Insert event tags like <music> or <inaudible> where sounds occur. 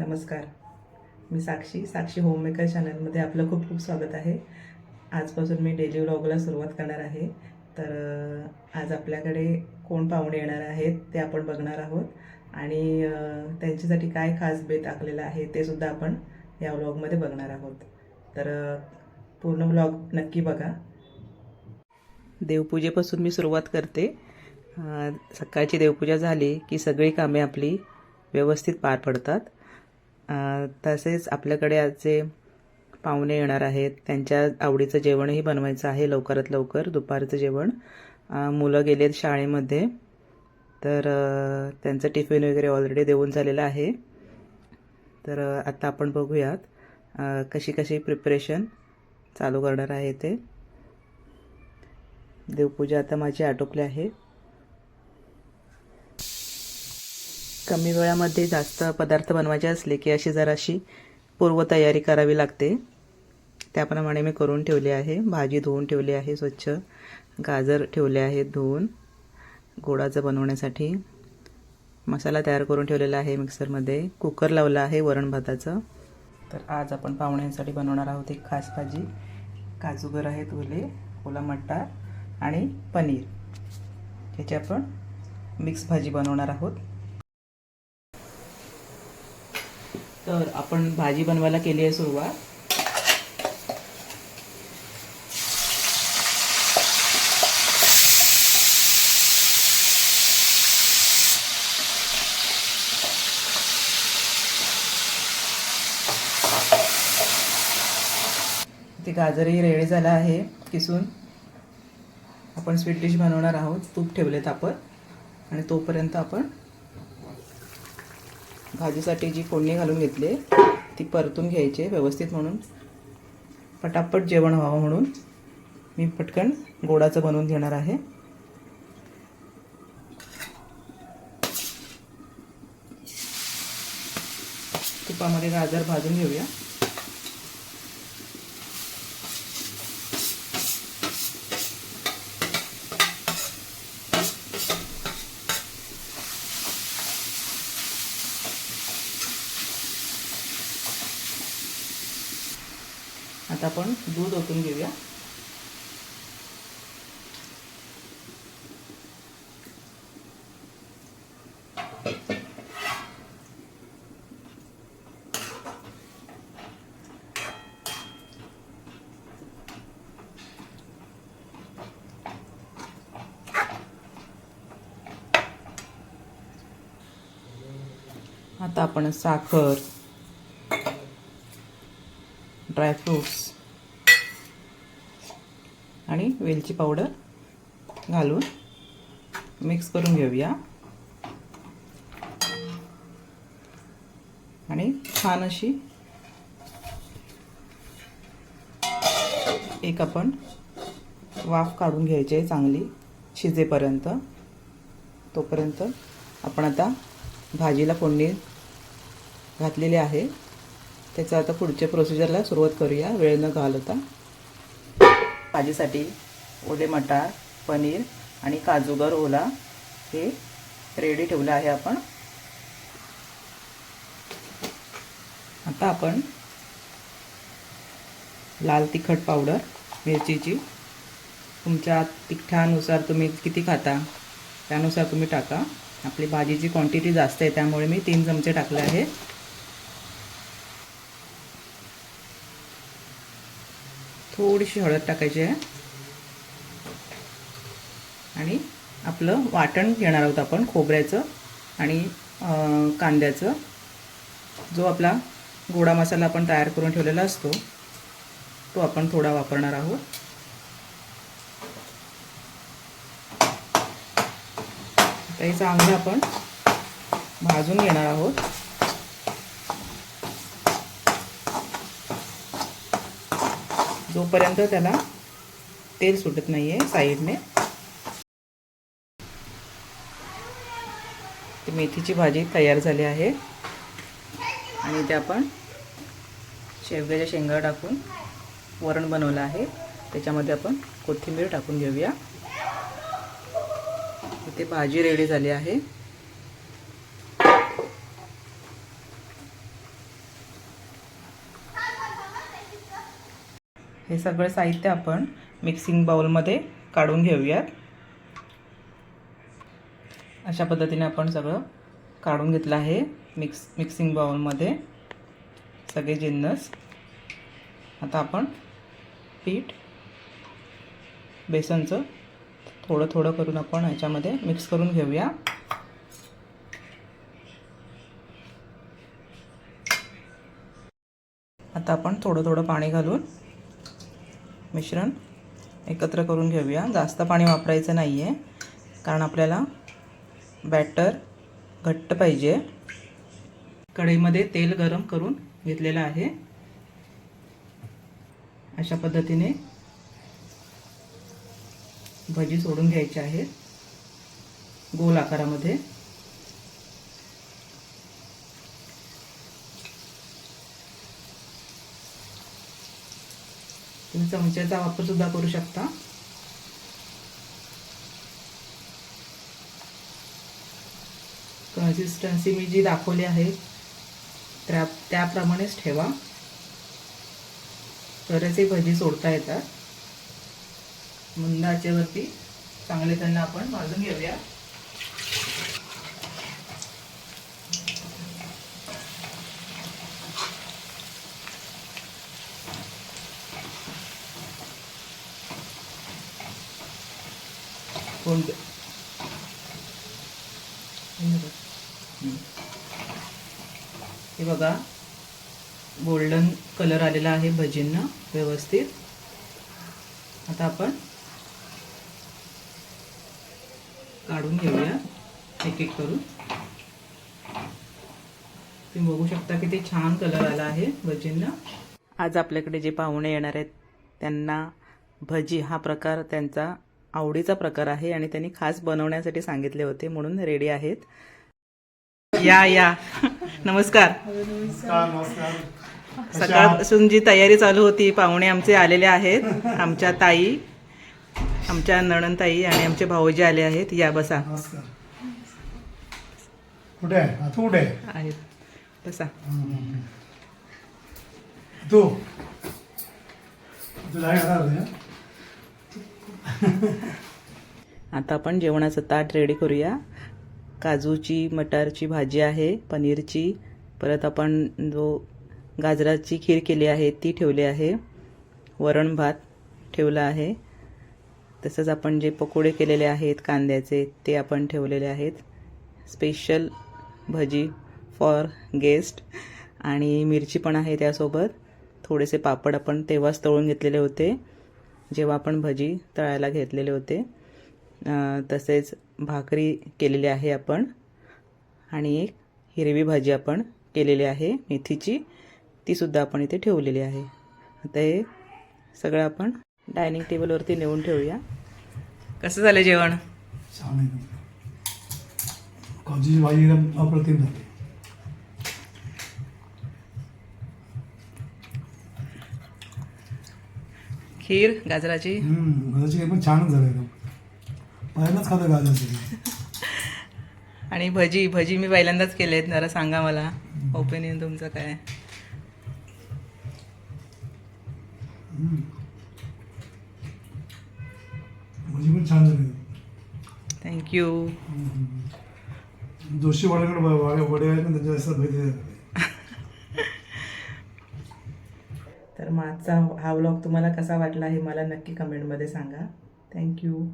नमस्कार. मी साक्षी साक्षी होममेकर चॅनलमध्ये आपलं खूप खूप स्वागत आहे. आजपासून मी डेली व्लॉगला सुरुवात करणार आहे. तर आज आपल्याकडे कोण पाहुणे येणार आहेत ते आपण बघणार आहोत. आणि त्यांच्यासाठी काय खास बेत आखलेला आहे ते सुद्धा आपण या व्लॉगमध्ये बघणार आहोत. तर पूर्ण व्लॉग नक्की बघा. देवपूजेपासून मी सुरुवात करते. सकाळची देवपूजा झाली की सगळी कामे आपली व्यवस्थित पार पडतात. तसेच आपल्याकडे आज जे पाहुणे येणार आहेत त्यांच्या आवडीचं जेवणही बनवायचं आहे लवकरात लवकर. दुपारचं जेवण. मुलं मुलं गेलेत शाळेमध्ये. तर त्यांचं टिफिन वगैरे ऑलरेडी देऊन झालेलं आहे. तर आता आपण बघूयात कशी कशी प्रिपरेशन चालू करणार आहे ते. देवपूजा आता माझी आटोपली आहे. कमी वेळामध्ये जास्त पदार्थ बनवायचे असले की अशी जराशी पूर्वतयारी करावी लागते. त्याप्रमाणे मी करून ठेवली आहे. भाजी धुवून ठेवली आहे स्वच्छ. गाजर ठेवले आहेत धुवून. गोडाचं बनवण्यासाठी मसाला तयार करून ठेवलेला आहे मिक्सरमध्ये. कुकर लावला आहे वरण भाताचं. तर आज आपण पाहुण्यांसाठी बनवणार आहोत एक खास भाजी. काजूगर आहेत ओले ओला मटार आणि पनीर. ह्याची आपण मिक्स भाजी बनवणार आहोत. तर आपण भाजी बनवायला केली आहे सुरुवात. ते गाजरही रेडी झाला आहे किसून. आपण स्वीट डिश बनवणार आहोत तूप ठेवले तापत आणि तोपर्यंत आपण भाजीसाठी जी फोडणी घालून घेतली ती परतून घ्यायची व्यवस्थित म्हणून. पटापट जेवण व्हावं म्हणून मी पटकन गोडाचं बनवून घेणार आहे. तुपामध्ये गाजर भाजून घेऊया. आता आपण दूध ओतून घेऊया. आता आपण साखर ड्रायफ्रूट्स. आणि वेलची पावडर घालून मिक्स करून घेऊया. आणि छान अशी एक आपण वाफ काढून घ्यायची आहे चांगली शिजेपर्यंत. तोपर्यंत आपण आता भाजीला फोडणी घातलेली आहे. त्याचं आता पुढच्या प्रोसिजरला सुरुवात करूया. वेळ न घालवता. भाजीसाठी ओले मटार पनीर आणि काजूगर ओला हे रेडी ठेवलं आहे आपण. आता आपण लाल तिखट पावडर मिरचीची. तुमच्या तिखटानुसार तुम्ही किती खाता त्यानुसार तुम्ही टाका. आपली भाजीची क्वांटिटी जास्त आहे त्यामुळे मी तीन चमचे टाकले आहे. थोडीशी हळद टाकायची आहे. आणि आपलं वाटण घेणार आहोत आपण खोबऱ्याचं आणि कांद्याचं. जो आपला गोडा मसाला आपण तयार करून ठेवलेला असतो तो आपण थोडा वापरणार आहोत. आता हे चांगलं आपण भाजून घेणार आहोत. जोपर्यंत त्याला तेल सुटत नाही आहे साईडने मेथीची भाजी तयार झाली आहे. आणि ते आपण शेवग्याच्या शेंगा टाकून वरण बनवलं आहे. त्याच्यामध्ये आपण कोथिंबीर टाकून घेऊया. ते भाजी रेडी झाली आहे. हे सगळं साहित्य आपण मिक्सिंग बाउलमध्ये काढून घेऊयात. अशा पद्धतीने आपण सगळं काढून घेतलं आहे मिक्स मिक्सिंग बाउलमध्ये सगळे जिन्नस. आता आपण पीठ बेसनचं थोडं थोडं करून आपण ह्याच्यामध्ये मिक्स करून घेऊया. आता आपण थोडं थोडं पाणी घालून मिश्रण एकत्र करून घेऊया. जास्त पाणी वापरायचं नाही आहे कारण आपल्याला बॅटर घट्ट पाहिजे. कढईमध्ये तेल गरम करून घेतलेलं आहे. अशा पद्धतीने भजी सोडून घ्यायची आहेत. गोल आकारामध्ये. तुम्ही चमच्याचा वापर सुद्धा करू शकता. कन्सिस्टन्सी मी जी दाखवली आहे त्या त्याप्रमाणेच ठेवा. तरच ही भजी सोडता येतात. मुंदाच्यावरती चांगले त्यांना आपण भाजून घेऊया. कोण हे बघा. गोल्डन कलर आलेला आहे भजींना व्यवस्थित. आता आपण काढून घेऊया. एक एक करून. तुम्ही बघू शकता की ते छान कलर आला आहे भजींना. आज आपल्याकडे जे पाहुणे येणार आहेत त्यांना भजी हा प्रकार त्यांचा आवडीचा प्रकार आहे आणि त्यांनी खास बनवण्यासाठी सांगितले होते म्हणून रेडी आहेत. या या. नमस्कार. सकाळपासून जी तयारी चालू होती पाहुणे आमचे आलेले आहेत. आमच्या ताई आमच्या नणंदताई आणि आमचे भाऊजी आले आहेत. या बसा. कुठे कुठे आहे? आहेत. बसा. तू? <laughs> आता आपण जेवणाचं ताट रेडी करूया. काजूची मटारची भाजी आहे पनीरची. परत आपण जो गाजराची खीर केली आहे ती ठेवली आहे. वरण भात ठेवला आहे. तसंच आपण जे पकोडे केलेले आहेत कांद्याचे ते आपण ठेवलेले आहेत. स्पेशल भजी फॉर गेस्ट आणि मिरची पण आहे त्यासोबत. थोडेसे पापड आपण तेव्हाच तळून घेतलेले होते. जेव्हा आपण भजी तळायला घेतलेले होते तसेच भाकरी केलेली आहे आपण. आणि एक हिरवी भाजी आपण केलेली आहे मेथीची. तीसुद्धा आपण इथे ठेवलेली आहे. आता हे सगळं आपण डायनिंग टेबलवरती नेऊन ठेवूया. कसं झालं जेवण? आहे. भाजी अप्रतिम झाली. खीर गाजराची. गाजराची खीर पण छानच झालं पहिल्यांदाच खातं गाजराची आणि भजी भजी मी पहिल्यांदाच केले आहेत जरा सांगा मला. ओपिनियन तुमचं काय. भाजी पण छान झाली. थँक्यू. जोशी वाड्याकडे वाडे आहेत ना त्यांच्या जास्त आजचा हा व्लॉग तुम्हाला कसा वाटला हे मला नक्की कमेंटमध्ये सांगा. थँक्यू